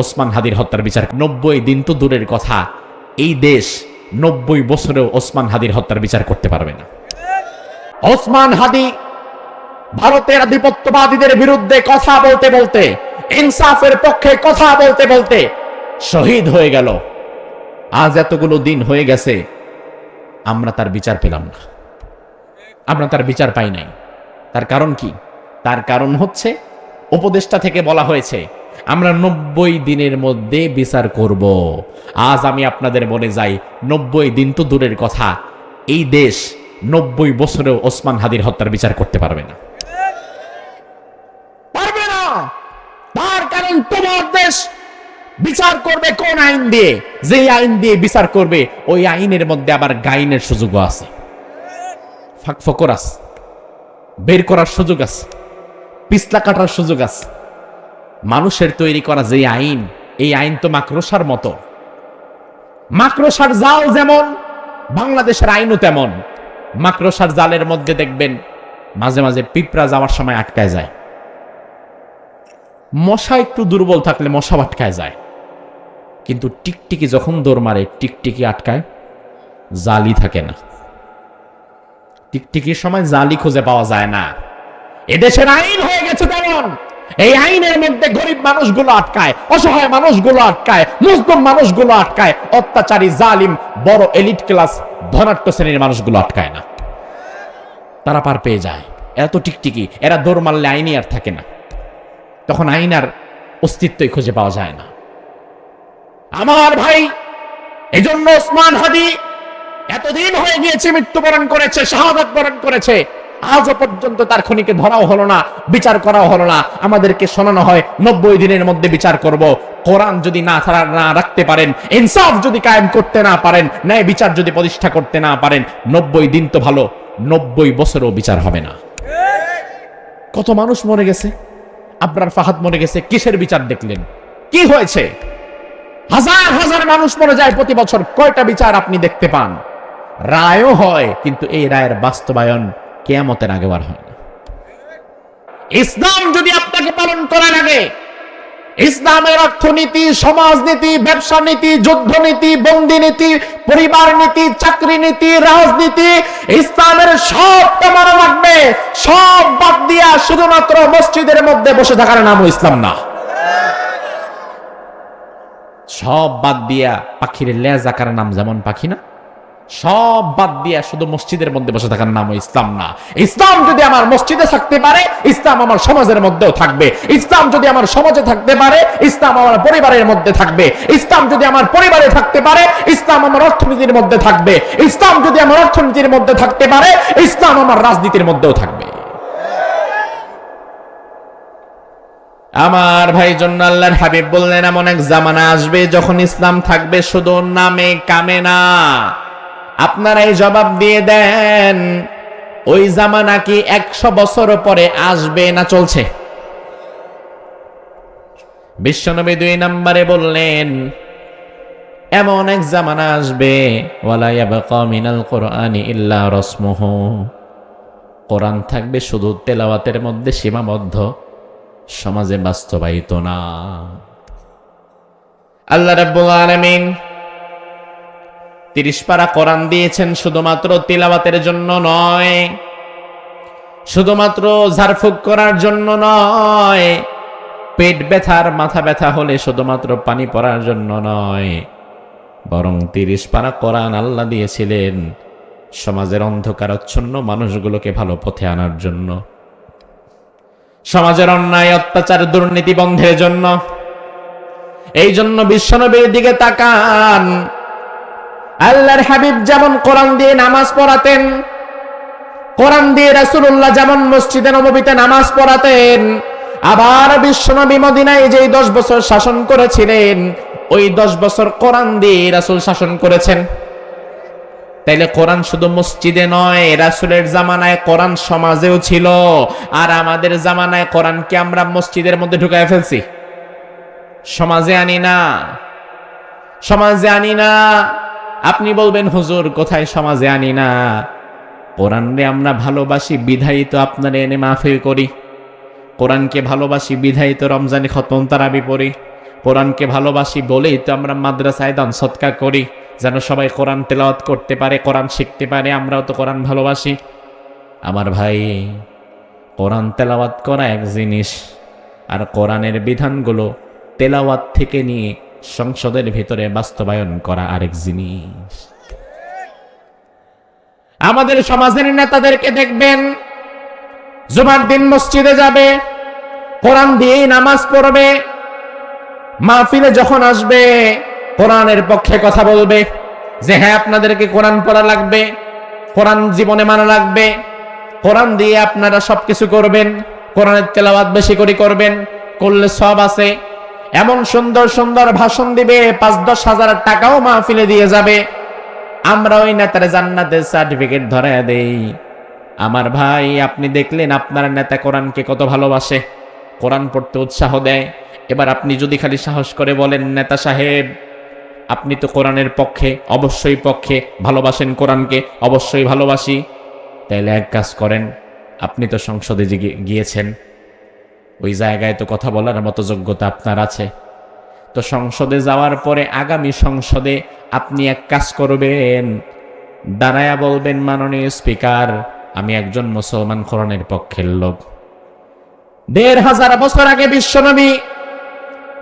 ওসমান হাদির হত্যার বিচার। নব্বই দিন তো দূরের কথা। এই দেশ নব্বই বছরেও ওসমান হাদির হত্যার বিচার করতে পারবে না। ওসমান হাদি ভারতের আধিপত্যবাদীদের বিরুদ্ধে কথা বলতে বলতে, ইনসাফের পক্ষে কথা বলতে বলতে শহীদ হয়ে গেল। আজ এতগুলো দিন হয়ে গেছে, আমরা তার বিচার পেলাম না। আমরা তার বিচার পাই নাই। তার কারণ কি? তার কারণ হচ্ছে, উপদেষ্টা থেকে বলা হয়েছে আমরা নব্বই দিনের মধ্যে বিচার করব। আজ আমি আপনাদের বলে যাই, নব্বই দিন তো দূরের কথা। এই দেশ নব্বই বছরেও ওসমান হাদির হত্যার বিচার করতে পারবে না। পারবে না। তার কারণ তোমার দেশ বিচার করবে কোন আইন দিয়ে? যে আইন দিয়ে বিচার করবে, ওই আইনের মধ্যে আবার গাইনের সুযোগও আছে। ফাঁক ফকর আছে। বের করার সুযোগ আছে। পিছলা কাটার সুযোগ আছে। মানুষের তৈরি করা যে আইন, এই আইন তো মাকড়সার মতো। মাকড়সার জাল যেমন, বাংলাদেশের আইনও তেমন। মাকড়সার জালের মধ্যে দেখবেন, মাঝে মাঝে পিঁপড়া যাওয়ার সময় আটকায় যায়। মশা একটু দুর্বল থাকলে মশা আটকায় যায়। কিন্তু টিকটিকি যখন দৌড় মারে, টিকটিকি আটকায় জালি থাকে না। টিকটিকির সময় জালি খুঁজে পাওয়া যায় না। এদেশের আইন হয়ে গেছে তেমন। এই আইনের মধ্যে গরিব মানুষগুলো আটকায়, অসহায় মানুষগুলো আটকায়, মুসলিম মানুষগুলো আটকায়, অত্যাচারী, জালিম, বড় এলিট ক্লাস ধনাট্য শ্রেণির মানুষগুলো আটকায় না। তারা পার পেয়ে যায়। এত টিকটিকি, এরা দৌড় মারলে আইনই আর থাকে না। তখন আইন আর অস্তিত্বই খুঁজে পাওয়া যায় না। আমার ভাই, এজন্য ওসমান হাদি এতদিন হয়ে গিয়েছে, মৃত্যুবরণ করেছে, শাহাদত বরণ করেছে। আজও পর্যন্ত তার খনিকে ধরাও হলো না, বিচার করাও হলো না। আমাদেরকে শোনানো হয়, নব্বই দিনের মধ্যে বিচার করব। কোরআন যদি না ছাড়া না রাখতে পারেন, ইনসাফ যদি কায়েম করতে না পারেন, ন্যায় বিচার যদি প্রতিষ্ঠা করতে না পারেন, নব্বই দিন তো ভালো, নব্বই বছরও বিচার হবে না। কত মানুষ মরে গেছে? আপনার ফাহাদ মরে গেছে, কিসের বিচার দেখলেন? কি হয়েছে? হাজার হাজার মানুষ মরে যায় প্রতি বছর, কয়টা বিচার আপনি দেখতে পান? রায়ও হয়, কিন্তু এই রায়ের বাস্তবায়ন কেয়ামতের আগে আর হয় না। ইসলাম যদি আপনাকে পালন করা লাগে ইসলামের অর্থনীতি, সমাজনীতি ব্যবসা নীতি যুদ্ধ নীতি বন্দি নীতি পরিবার নীতি চাকরি নীতি রাজনীতি, ইসলামের সব মানা লাগবে। সব বাদ দিয়া শুধুমাত্র মসজিদের মধ্যে বসে থাকার নাম ইসলাম না। সব বাদ দিয়া পাখির লেজ আকার নাম যেমন পাখি না সব বাদ দিয়া শুধু মসজিদের মধ্যে বসে থাকার নাম ইসলাম না। ইসলাম যদি আমার মসজিদে থাকতে পারে, ইসলাম আমার সমাজের মধ্যেও থাকবে। ইসলাম যদি আমার সমাজে থাকতে পারে, ইসলাম আমার পরিবারের মধ্যে থাকবে। ইসলাম যদি আমার পরিবারে থাকতে পারে, ইসলাম আমার অর্থনীতির মধ্যে থাকবে। ইসলাম যদি আমার অর্থনীতির মধ্যে থাকতে পারে, ইসলাম আমার রাজনীতির মধ্যেও থাকবে। আমার ভাই জন্য আল্লাহর হাবিব বললেন, এমন এক জামানা আসবে যখন ইসলাম থাকবে শুধু নামে কামে না। আপনারা এই জবাব দিয়ে দেন, ওই জামানা কি একশো বছর পরে আসবে না চলছে? বিশ্বনবী দুই নম্বরে বললেন, এমন এক জামানা আসবে মিনাল রসমুহু। কোরআন থাকবে শুধু তেলাওয়াতের মধ্যে সীমাবদ্ধ, সমাজে বাস্তবায়িত না। আল্লাহ রাব্বুল আলামিন তিরিশ পারা কোরআন দিয়েছেন শুধুমাত্র তিলাওয়াতের জন্য নয়, শুধুমাত্র ঝাড়ফুঁক করার জন্য নয়, পেট ব্যথার মাথা ব্যথা হলে শুধুমাত্র পানি পড়ার জন্য নয়, বরং তিরিশ পারা কোরআন আল্লাহ দিয়েছিলেন সমাজের অন্ধকারচ্ছন্ন মানুষগুলোকে ভালো পথে আনার জন্য। সমাজের অন্যায়, অত্যাচার, দুর্নীতি বন্ধের জন্য। এই জন্য বিশ্বনবীর দিকে তাকান। আল্লাহর হাবিব যেমন কোরআন দিয়ে নামাজ পড়াতেন, কোরআন দিয়ে রাসূলুল্লাহ যেমন মসজিদে নববীতে নামাজ পড়াতেন, আবার বিশ্বনবী মদিনায় যেই দশ বছর শাসন করেছিলেন, ওই দশ বছর কোরআন দিয়ে রাসুল শাসন করেছেন। তাইলে কোরআন শুধু মসজিদে নয়, রাসুলের জামানায় কোরআন সমাজেও ছিল। আর আমাদের জামানায় কোরআনকে আমরা মসজিদের মধ্যে ঢুকায় ফেলছি? সমাজে আনি না। সমাজে আনি না। আপনি বলবেন, হুজুর, কোথায় সমাজে আনি না? কোরআনরে আমরা ভালোবাসি বিধায়িত আপনার এনে মাহফিল করি। কোরআনকে ভালোবাসি বিধায়িত রমজানে খতম তারাবি পড়ি। কোরআনকে ভালোবাসি বলেই তো আমরা মাদ্রাসায় দান সৎকার করি, যেন সবাই কোরআন তেলাওয়াত করতে পারে, কোরআন শিখতে পারে, আমরাও তো কোরআন ভালোবাসি। আমার ভাই, কোরআন তেলাওয়াত করা এক জিনিস, আর কোরআনের বিধানগুলো তেলাওয়াত থেকে নিয়ে সংসদের ভিতরে বাস্তবায়ন করা আরেক জিনিস। আমাদের সমাজের নেতাদেরকে দেখবেন, জুমার দিন মসজিদে যাবে, কোরআন দিয়েই নামাজ পড়বে, মাহফিলে যখন আসবে, কোরআনের পক্ষে কথা বলবে, যে হ্যাঁ আপনাদেরকে কোরআন পড়া লাগবে, কোরআন জীবনে মানা লাগবে, কোরআন দিয়ে আপনারা সবকিছু করবেন, কোরআনের তেলাওয়াত বেশি করে করবেন, করলে সব আছে। এমন সুন্দর সুন্দর ভাষণ দিবে, পাঁচ দশ হাজার টাকাও মাহফিলে দিয়ে যাবে। আমরা ওই নেতার জান্নাতের সার্টিফিকেট ধরে দেই। আমার ভাই, আপনি দেখলেন আপনার নেতা কোরআনকে কত ভালোবাসে। কোরআন পড়তে উৎসাহ দেয়। এবার আপনি যদি খালি সাহস করে বলেন, নেতা সাহেব, আপনি তো কোরআনের পক্ষে, অবশ্যই পক্ষে ভালোবাসেন কোরআনকে, অবশ্যই ভালোবাসি। তাইলে এক কাজ করেন, আপনি তো সংসদে গিয়েছেন ওই জায়গায় তো কথা বলার মতো যোগ্যতা আপনার আছে। তো সংসদে যাওয়ার পরে আগামী সংসদে আপনি এক কাজ করবেন। দাঁড়ায়া বলবেন, মাননীয় স্পিকার, আমি একজন মুসলমান কোরআনের পক্ষের লোক। দেড় হাজার বছর আগে বিশ্বনবী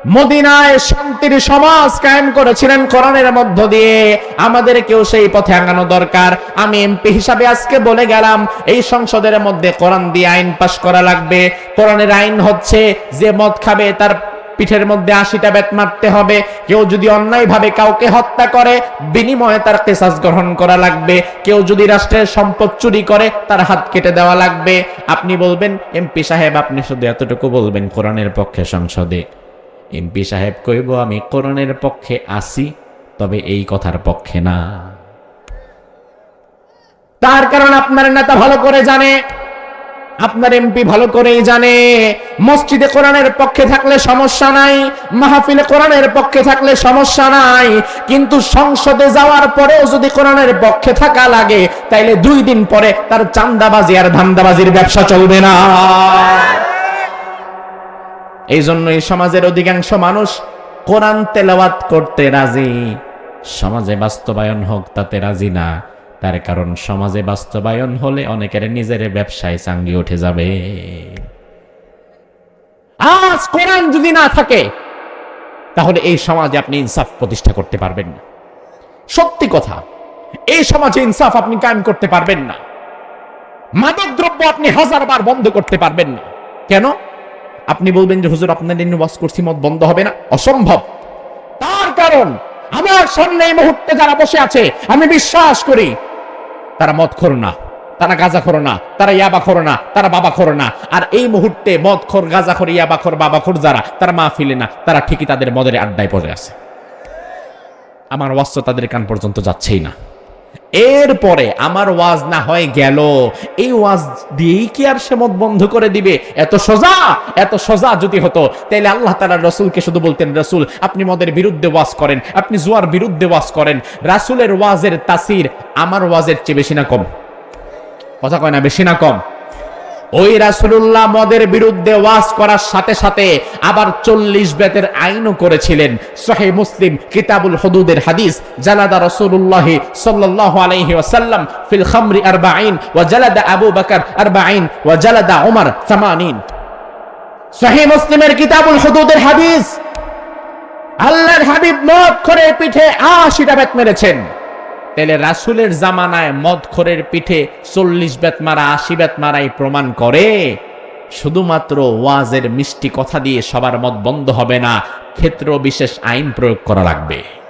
মদিনায় শান্তির সমাজ কায়েম করেছিলেন কোরআনের মধ্য দিয়ে। আমাদের কেউ সেই পথে আগানো দরকার। আমি এমপি হিসাবে আজকে বলে গেলাম, এই সংসদের মধ্যে কোরআন দিয়ে আইন পাশ করা লাগবে। কোরআনের আইন হচ্ছে যে মদ খাবে তার পিঠের মধ্যে আশিটা বেত মারতে হবে। কেউ যদি অন্যায়ভাবে কাউকে হত্যা করে, বিনিময়ে তার কেসাস গ্রহণ করা লাগবে। কেউ যদি রাষ্ট্রের সম্পদ চুরি করে, তার হাত কেটে দেওয়া লাগবে। আপনি বলবেন, এমপি সাহেব, আপনি শুধু এতটুকু বলবেন কোরআনের পক্ষে সংসদে। এমপি সাহেব কইব, আমি কোরআনের পক্ষে আসি তবে এই কথার পক্ষে না। তার কারণ আপনার নেতা ভালো করে জানে, আপনার এমপি ভালো করেই জানে। মসজিদে কোরআনের পক্ষে থাকলে সমস্যা নাই, মাহফিলে কোরআনের পক্ষে থাকলে সমস্যা নাই, কিন্তু সংসদে যাওয়ার পরেও যদি কোরআনের পক্ষে থাকা লাগে, তাইলে দুই দিন পরে তার চান্দাবাজি আর ধান্দাবাজির ব্যবসা চলবে না। এই জন্য এই সমাজের অধিকাংশ মানুষ কোরআন তেলাওয়াত করতে রাজি। সমাজে বাস্তবায়ন হোক তাতে রাজি না। তার কারণ সমাজে বাস্তবায়ন হলে অনেকের নিজের ব্যবসায় চাঙ্গি উঠে যাবে। আজ কোরআন যদি না থাকে, তাহলে এই সমাজে আপনি ইনসাফ প্রতিষ্ঠা করতে পারবেন না। সত্যি কথা, এই সমাজে ইনসাফ আপনি কায়েম করতে পারবেন না। মাদক দ্রব্য আপনি হাজারবার বন্ধ করতে পারবেন না। কেন? আপনি বলবেন যে, হুজুর, আপনার জন্য ওয়াজ করছি মত বন্ধ হবে না? অসম্ভব। তার কারণ, আমার সামনে এই মুহূর্তে যারা বসে আছে, আমি বিশ্বাস করি, তারা মদ খোর না, তারা গাজা খোর না, তারা ইয়াবা খোর না, তারা বাবা খোর না। আর এই মুহূর্তে মদ খোর, গাজা খোর, ইয়াবা খোর, বাবা খোর যারা, তারা মা ফিলে না, তারা ঠিকই তাদের মদের আড্ডায় পড়ে আছে। আমার ওয়াজ তো তাদের কান পর্যন্ত যাচ্ছেই না। এরপরে আমার ওয়াজ না হয়ে গেল। এই ওয়াজ দিয়েই কি আর সে মত বন্ধ করে দিবে? এত সোজা এত সোজা যদি হতো তাহলে আল্লাহ তালা রসুলকে শুধু বলতেন, রসুল, আপনি মদের বিরুদ্ধে ওয়াজ করেন, আপনি জুয়ার বিরুদ্ধে ওয়াজ করেন। রাসুলের ওয়াজের তাসির আমার ওয়াজের চেয়ে বেশি না কম। কথা কয় না, বেশি না কম। ওই রাসুল্লাহ মদের বিরুদ্ধে ওয়াজ করার সাথে সাথে আবার চল্লিশ বেতের আইনও করেছিলেন। সহে মুসলিম কিতাবুল হদুদের হাদিস জালাদা রসুল্লাহ সাল্লাহ ওয়াসাল্লাম ফিল খামরি আরবাইন ওয়া জালাদা আবু বকর আরবাইন ওয়া জালাদা ওমর সামানিন। সহি মুসলিমের কিতাবুল হদুদের হাদিস, আল্লাহর হাবিব মদ করে পিঠে আশিটা বেত মেরেছেন। তাহলে রাসুলের জামানায় মদখরের পিঠে চল্লিশ বেত মারা, আশি বেত মারাই প্রমাণ করে। শুধুমাত্র ওয়াজের মিষ্টি কথা দিয়ে সবার মত বন্ধ হবে না, ক্ষেত্র বিশেষ আইন প্রয়োগ করা লাগবে।